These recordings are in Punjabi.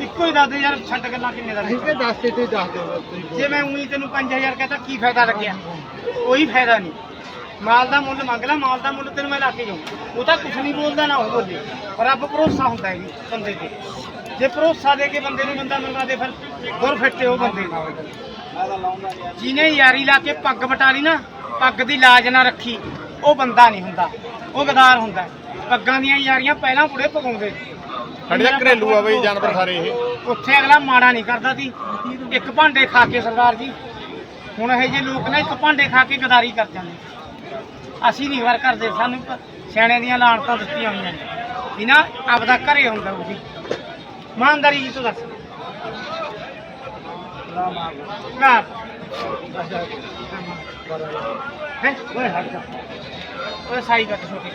ਇੱਕੋ ਹੀ ਦੱਸ ਦੇ ਯਾਰ ਛੱਡ ਗੱਲਾਂ ਕਿੰਨੇ ਦਾ ਅਸੀਂ ਤੇ ਦੱਸ ਤੇ ਤੁਸੀਂ ਦੱਸ ਦਿਓ ਤੁਸੀਂ ਜੇ ਮੈਂ ਉਹੀ ਤੈਨੂੰ 5000 ਕਹਤਾ ਕੀ ਫਾਇਦਾ ਲੱਗਿਆ? ਕੋਈ ਫਾਇਦਾ ਨਹੀਂ। ਮਾਲ ਦਾ ਮੁੱਲ ਮੰਗ ਲੈ ਮਾਲ ਦਾ ਮੁੱਲ ਤੈਨੂੰ ਮੈਂ ਲਾ ਕੇ ਜਾਊਂ। ਉਹ ਤਾਂ ਕੁਝ ਨਹੀਂ ਬੋਲਦਾ ਨਾ ਉਹ ਬੋਲੇ। ਰੱਬ ਭਰੋਸਾ ਹੁੰਦਾ ਹੈ ਬੰਦੇ ਤੇ। ਜੇ ਭਰੋਸਾ ਦੇ ਕੇ ਬੰਦੇ ਨੂੰ ਬੰਦਾ ਮੰਗਾ ਦੇ ਫਿਰ ਗੁਰ ਫਿੱਟੇ ਉਹ ਬੰਦੇ ਜਿਹਨੇ ਯਾਰੀ ਲਾ ਕੇ ਪੱਗ ਬਟਾ ਲਈ ਨਾ ਪੱਗ ਦੀ ਲਾਜ ਨਾ ਰੱਖੀ ਉਹ ਬੰਦਾ ਨਹੀਂ ਹੁੰਦਾ। ਉਹ ਗਦਾਰ ਹੁੰਦਾ। ਹੈ। ਪੱਗਾਂ ਦੀਆਂ ਯਾਰੀਆਂ ਪਹਿਲਾਂ ਪੁੜੇ ਪਕਾਉਂਦੇ। ਸਾਡੇ ਤਾਂ ਘਰੇਲੂ ਆ ਬਈ, ਜਾਨਵਰ ਸਾਰੇ ਇਹ। ਉੱਥੇ ਅਗਲਾ ਮਾੜਾ ਨਹੀਂ ਕਰਦਾ ਸੀ। ਇੱਕ ਭਾਂਡੇ ਖਾ ਕੇ ਸਰਦਾਰ ਜੀ। ਹੁਣ ਇਹ ਜੇ ਲੋਕ ਨਾ, ਇੱਕ ਭਾਂਡੇ ਖਾ ਕੇ ਗਦਾਰੀ ਕਰ ਜਾਂਦੇ। ਅਸੀਂ ਨਹੀਂ ਵਾਰ ਕਰਦੇ, ਸਾਨੂੰ ਸਿਆਣਿਆਂ ਦੀਆਂ ਲਾਣਤਾਂ ਦਿੱਤੀਆਂ ਹੋਈਆਂ ਨੇ। ਵੀ ਆਪਦਾ ਘਰੇ ਹੁੰਦਾ ਉਹ ਵੀ ਇਮਾਨਦਾਰੀ ਜੀ ਤੋਂ ਦੱਸ। ਨਾ ਹੈ? ਓਏ ਸਾਈ ਕੱਟ ਛੋਟੀ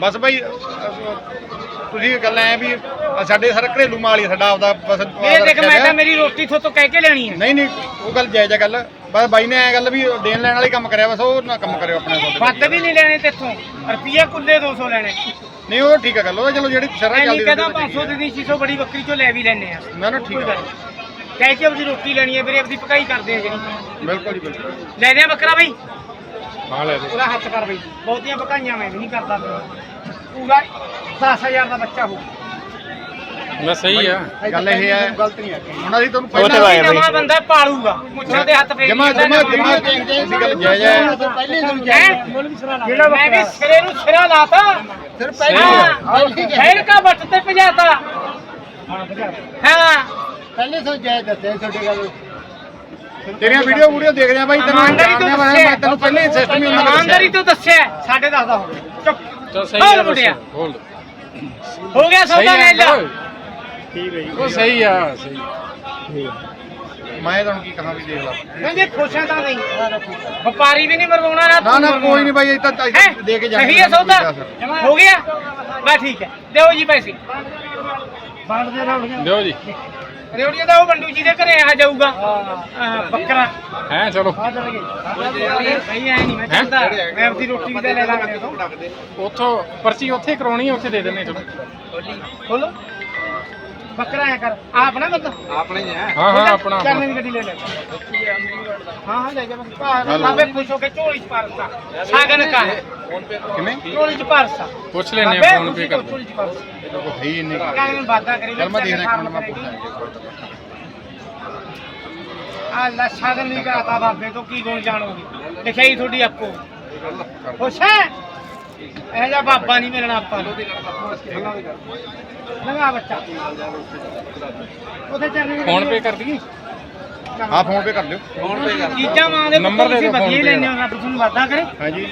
ਬਸ ਬਈ ਅਹ, ਤੁਸੀਂ ਗੱਲ ਐ ਵੀ ਸਾਡੇ ਸਾਰਾ ਘਰੇਲੂ ਮਾਲ ਹੀ ਸਾਡਾ ਆਪਦਾ ਬਸ ਇਹ ਦੇਖ ਮੈਂ ਤਾਂ ਮੇਰੀ ਰੋਟੀ ਥੋਤੋਂ ਕਹਿ ਕੇ ਲੈਣੀ ਹੈ। ਨਹੀਂ ਨਹੀਂ ਉਹ ਗੱਲ ਜਾਇਜ਼ ਗੱਲ। ਬਸ ਬਾਈ ਨੇ ਐ ਗੱਲ ਵੀ ਦੇਣ ਲੈਣ ਵਾਲੀ ਕੰਮ ਕਰਿਆ ਬਸ ਉਹ ਨਾ ਕੰਮ ਕਰਿਓ ਆਪਣੇ ਤੁਹਾਡੇ ਵੱਧ ਵੀ ਨਹੀਂ ਲੈਣੇ ਤੇਥੋਂ। ਰੁਪਈਆ ਕੁੱਲੇ 200 ਲੈਣੇ। ਨਹੀਂ ਉਹ ਠੀਕ ਆ ਗੱਲ ਉਹ ਚਲੋ ਜਿਹੜੀ ਸ਼ਰ੍ਹਾਂ ਐ ਨਹੀਂ ਚੱਲਦੀ ਕਹਦਾ ਰਹਿੰਦੀ 500 ਦੀ 600 ਬੜੀ ਬੱਕਰੀ ਚੋਂ ਲੈ ਵੀ ਲੈਣੇ ਆ। ਨਾ ਨਾ ਠੀਕ ਆ। ਕਹਿ ਕੇ ਆਪਣੀ ਰੋਟੀ ਲੈਣੀ ਹੈ ਵੀਰੇ ਆਪਣੀ ਪਕਾਈ ਕਰਦੇ ਆ ਜਿਹੜੀ। ਬਿਲਕੁਲ ਜੀ ਬਿਲਕੁਲ। ਲੈ ਲਿਆ ਬੱਕਰਾ ਬਈ। ਹਾਂ ਲੈ ਉਹਦਾ ਹੱਥ ਕਰ ਬਈ। ਬਹੁਤੀਆਂ ਪਕਾਈਆਂ ਮੈਂ ਵੀ ਨਹੀਂ ਕਰਦਾ। ਪਿਆ। ਪੂਰਾ 10000 ਦਾ ਬੱਚਾ ਹੋ ਮੈਂ ਸਹੀ ਆ। ਗੱਲ ਇਹ ਹੈ ਗਲਤ ਨਹੀਂ ਹੈ ਹੁਣ ਅਸੀਂ ਤੁਹਾਨੂੰ ਉਹ ਤੇ ਪਹਿਲਾਂ ਬਈ। ਨਵਾਂ ਬੰਦਾ ਪਾਲੂਗਾ। ਮੁੱਛਾਂ ਦੇ ਹੱਥ ਫੇਰ ਜਮਾ ਜਮਾ ਜਮਾ ਤੁਸੀਂ ਗੱਲ ਜਾਇਜ਼ ਹੈ? ਪਹਿਲੇ ਨੂੰ ਜਿਹੜਾ ਮੈਂ ਵੀ ਸਿਰੇ ਨੂੰ ਸਿਰਾ ਲਾਤਾ। ਸਿਰ ਹਾਂ। ਫੇਰ ਕਾ ਬੱਟ ਤੇ ਭਜਾਤਾ। ਹਾਂ ਪਹਿਲੇ ਤੋਂ ਜਾਇਜ਼ ਦੱਸਿਆ ਤੁਹਾਡੀ ਗੱਲ ਤੇਰੀਆਂ ਵੀਡੀਓ ਵੀਡੀਓ ਦੇਖਦੇ ਆ ਬਾਈ ਤੈਨੂੰ ਤੋਂ ਜਾਣਦੇ ਦੱਸਿਆ। ਮੈਂ ਤੈਨੂੰ ਪਹਿਲੇ ਹੀ ਸਿਸਟਮ ਦੱਸਿਆ ਤੋਂ ਦੱਸਿਆ ਸਾਡੇ ਦੱਸਦਾ ਹੋ ਚੁੱਪ। ਚਲ ਸਹੀ ਮੁੰਡਿਆ। ਬੋਲ ਹੋ ਗਿਆ ਸਹੀ ਸੌਦਾ ਲੈ ਲੈ ਠੀਕ ਹੈ ਉਹ ਸਹੀ ਆ ਸਹੀ। ਮੈਂ ਤੁਹਾਨੂੰ ਕੀ ਕਹਾਂ ਵੀ ਦੇਖ ਲਾ। ਕਹਿੰਦੇ ਖੁਸ਼ਾਂ ਤਾਂ ਨਹੀਂ। ਵਪਾਰੀ ਵੀ ਨਹੀਂ ਮਰਵਾਉਣਾ ਨਾ ਨਾ ਤੂੰ ਨਾ ਮਰਵਾਉਣਾ। ਕੋਈ ਨਹੀਂ ਬਾਈ ਇਹ ਤਾਂ ਹੈਂ? ਦੇ ਕੇ ਜਾਣਾ ਸਹੀ ਹੈ ਸੌਦਾ? ਹੋ ਗਿਆ? ਬਸ ਠੀਕ ਹੈ। ਦਿਓ ਜੀ ਪੈਸੇ। ਦਿਓ ਜੀ। ਰੇਵੜੀਆਂ ਦਾ ਉਹ ਬੰਡੂ ਜੀ ਦੇ ਘਰੇ ਆ ਜਾਊਗਾ। ਬੱਕਰਾ। ਹੈ ਚਲੋ। ਸਹੀ ਐ ਨਹੀਂ ਮੈਂ ਚੱਲਦਾ। ਮੈਂ ਆਪਦੀ ਰੋਟੀ ਵੀ ਤਾਂ ਲੈ ਲਾਂਗਾ। ਤੋਂ ਉੱਥੋਂ ਪਰਚੀ ਉੱਥੇ ਕਰਾਉਣੀ ਉੱਥੇ ਦੇ ਦਿੰਨੇ ਚਲੋ। ਖੋਲੋ। ਬੱਕਰਾ ਆਇਆ ਕਰ। ਆਪ ਨਾ ਬੰਦਾ ਹਾਂ ਹਾਂ। ਆਪਣਾ ਕਰਨੇ ਦੀ ਗੱਡੀ ਲੈ ਲੈ। ਹਾਂ ਹਾਂ ਲੈ ਜਾ ਬਸ ਬਾਬੇ ਖੁਸ਼ ਹੋ ਕੇ ਝੋਲੀ ਚ ਪਰਸਾ ਸਾਗਨ ਕਾ ਹੈ। ਕਿਵੇਂ? ਝੋਲੀ ਚ ਪਰਸਾ ਪੁੱਛ ਲੈਨੇ ਆ ਫੋਨ ਪੇ ਕਰ ਝੋਲੀ ਚ ਪਰਸਾ ਕੋਈ ਹੈ ਹੀ ਇੰਨੇ ਕਾਹਨ ਨੂੰ ਵਾਦਾ ਕਰੀ ਚਲ ਮੈਂ ਦੇਖਦਾ ਇੱਕ ਮਿੰਟ ਮੈਂ ਪੁੱਛਦਾ ਆ ਨਹੀਂ ਕਰਾਤਾ ਬਾਬੇ ਤੋਂ ਕੀ ਗੁਣ ਜਾਣੋਗੇ? ਲਿਖਾਈ ਤੁਹਾਡੀ ਆਪੋ। ਖੁਸ਼ ਹੈ? ਇਹ ਜਾ ਬਾਬਾ ਨਹੀਂ ਮਿਲਣਾ ਆਪਾਂ ਨੂੰ। ਲੰਗਾ ਬੱਚਾ। ਉਹਦੇ ਚਰਨੀ ਦੀ ਫੋਨ ਪੇ ਕਰ ਦਈਏ? ਹਾਂ ਫੋਨ ਪੇ ਕਰ ਲਿਓ। ਚੀਜ਼ਾਂ ਮਾਂ ਦੇ ਨੰਬਰ ਦੇ ਤੁਸੀਂ ਵਧੀਆ ਹੀ phone pay ਲੈਣੇ ਹੋ ਰੱਬ ਤੁਹਾਨੂੰ ਵਾਦਾ ਕਰੇ। ਹਾਂਜੀ।